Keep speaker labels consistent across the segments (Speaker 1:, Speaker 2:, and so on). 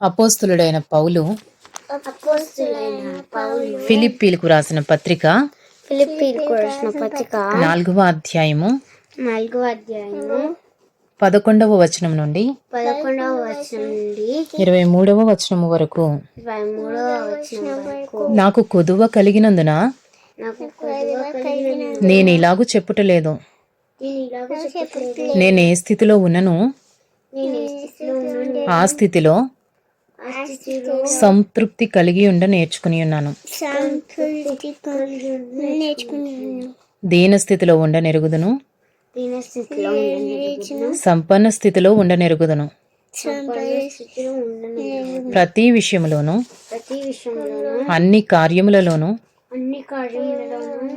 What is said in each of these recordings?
Speaker 1: అపోస్తులుడైన పౌలు ఫిలిప్పీలకు రాసిన పత్రిక
Speaker 2: ఫిలిప్పీలకు రాసిన పత్రిక
Speaker 1: నాలుగవ అధ్యాయము
Speaker 2: నాలుగవ అధ్యాయము
Speaker 1: పదకొండవ వచనం నుండి
Speaker 2: పదకొండవ వచనం నుండి
Speaker 1: ఇరవై మూడవ వచనం వరకు.
Speaker 2: ఇరవై మూడవ వచనం వరకు
Speaker 1: నాకు కొదువ కలిగినందున నేను ఇలాగూ చెప్పుటలేదు.
Speaker 2: నేను
Speaker 1: ఏ స్థితిలో ఉన్నను. ఆ స్థితిలో సంతృప్తి కలిగి ఉండ నేర్చుకుని ఉన్నాను.
Speaker 2: సంతృప్తి కలిగి నేర్చుకున్నాను
Speaker 1: దీన స్థితిలో ఉండ నెరుగుదును. సంపన్న స్థితిలో ఉండ నెరుగుదును. ప్రతి
Speaker 2: విషయంలోనూ
Speaker 1: అన్ని కార్యములలోను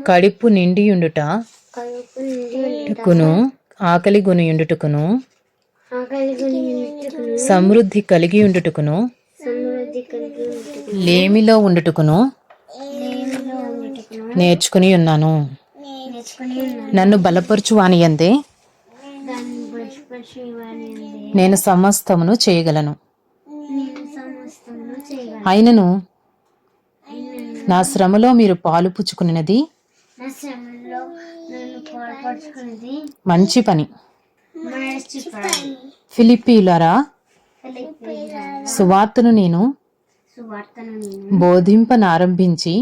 Speaker 1: కడుపు నిండి ఉండుట
Speaker 2: కలుపు నుండి
Speaker 1: కును ఆకలి గునియుండుటకును సమృద్ధి కలిగి ఉండుటకును. లేమిలో ఉండుటకును. నేర్చుకుని ఉన్నాను. నన్ను బలపరచు
Speaker 2: వారి
Speaker 1: నేను సమస్తమును చేయగలను. అయినను నా శ్రమలో మీరు పాలు పుచ్చుకున్నది. మంచి పని. ఫిలిప్పీలారా సువార్తను నేను బోధింపనారంభించి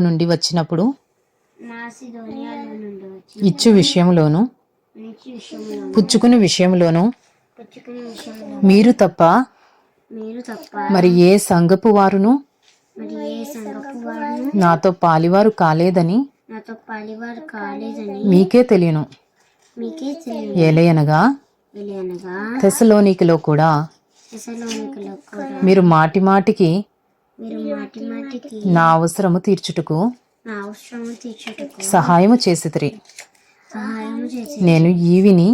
Speaker 1: నుండి వచ్చినప్పుడు
Speaker 2: మాసిధోనియాలో నుండి వచ్చి
Speaker 1: ఇచ్చు విషయంలోను పుచ్చుకుని విషయంలోను మీరు తప్ప
Speaker 2: మీరు
Speaker 1: ఏ సంగపు వారును నాతో పాలివారు కాలేదని
Speaker 2: నాతో పాలివారు కాలేదని
Speaker 1: మీకే తెలియను.
Speaker 2: మీకే తెలియదు
Speaker 1: ఏలయనగా? తెసలోనికిలో కూడా? మీరు మాటి మాటికి?
Speaker 2: మీరు మాటి మాటికి.
Speaker 1: నా అవసరము తీర్చుటకు?
Speaker 2: నా అవసరము తీర్చుటకు.
Speaker 1: సహాయము చేసితిరి.
Speaker 2: చేసి
Speaker 1: నేను ఈవిని?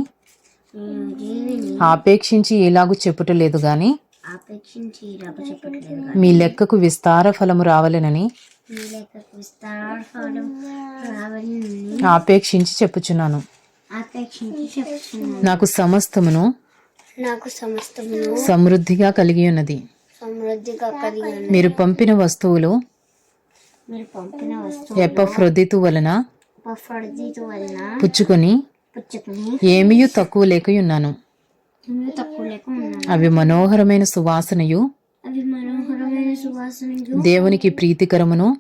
Speaker 1: ఆపేక్షించి ఎలాగూ చెప్పుటలేదు గాని?
Speaker 2: ఆపేక్షించి రబ్బ చెప్పట్లేదు
Speaker 1: మీ లెక్కకు విస్తార ఫలము రావాలనని? ఆపేక్షించి చెప్పుచున్నాను. నాకు సమస్తమును
Speaker 2: నాకు సమస్తమును
Speaker 1: సమృద్ధిగా కలిగి ఉన్నది.
Speaker 2: సమృద్ధిగా కలిగి ఉన్న
Speaker 1: మీరు పంపిన వస్తువులు
Speaker 2: మీరు పంపిన వస్తువు
Speaker 1: ఎపఫ్రొదితు వలన పుచ్చుకొని
Speaker 2: పుచ్చుకుని
Speaker 1: ఏమీ తక్కువ లేకయున్నాను.
Speaker 2: లేక ఉన్నాను.
Speaker 1: అవి మనోహరమైన సువాసనయు దేవునికి ప్రీతికరమును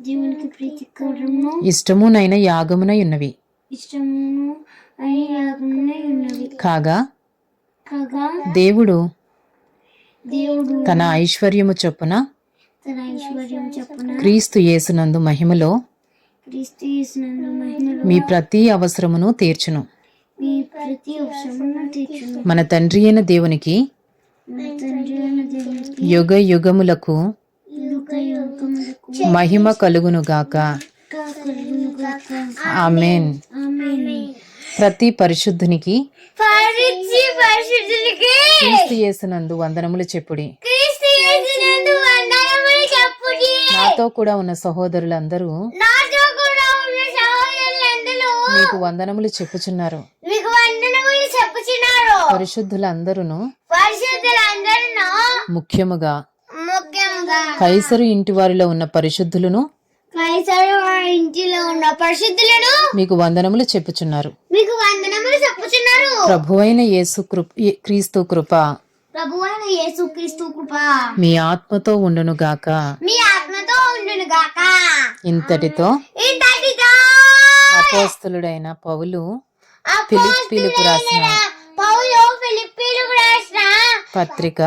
Speaker 2: దేవునికి ప్రీతికరము
Speaker 1: ఇష్టమునైన యాగమునై ఉన్నవి.
Speaker 2: ఇష్టమును అని యాగమునై ఉన్నవి.
Speaker 1: కాగా
Speaker 2: కాగా
Speaker 1: దేవుడు
Speaker 2: దేవుడు
Speaker 1: తన ఐశ్వర్యము చొప్పున
Speaker 2: తన ఐశ్వర్యం చెప్పున
Speaker 1: క్రీస్తు యేసునందు మహిమలో
Speaker 2: క్రీస్తు యేసునందు మహిమలో
Speaker 1: మీ ప్రతి అవసరమును తీర్చును.
Speaker 2: మీ ప్రతి అవసరమును తీర్చును.
Speaker 1: మన తండ్రి అయిన దేవునికి యుగ యుగములకు
Speaker 2: యుగ యుగములకు
Speaker 1: మహిమ కలుగునుగాక. ఆమెన్. ప్రతి పరిశుద్ధునికి క్రీస్తు యేసునందు వందనములు చెప్పుడి. నాతో కూడా ఉన్న సహోదరులందరూ మీకు వందనములు చెప్పుచున్నారు. పరిశుద్ధులందరూ ముఖ్యముగా కైసరు ఇంటి వారిలో ఉన్న పరిశుద్ధులను
Speaker 2: కైసరు ఇంటిలో ఉన్న పరిశుద్ధులను
Speaker 1: మీకు వందనములు చెప్పుచున్నారు.
Speaker 2: మీకు వందనములు చెప్పుచున్నారు.
Speaker 1: ప్రభువైన యేసు కృప క్రీస్తు కృప
Speaker 2: ప్రభువైన యేసుక్రీస్తు కృప
Speaker 1: మీ ఆత్మతో ఉండునుగాక
Speaker 2: మీ ఆత్మతో ఉండును గాక.
Speaker 1: ఇంతటితో
Speaker 2: ఇంతటితో
Speaker 1: అపోస్తలుడైన పౌలు ఫిలిప్పీలకు రాసిన
Speaker 2: పౌలు ఫిలిప్పీలకు రాసిన
Speaker 1: పత్రిక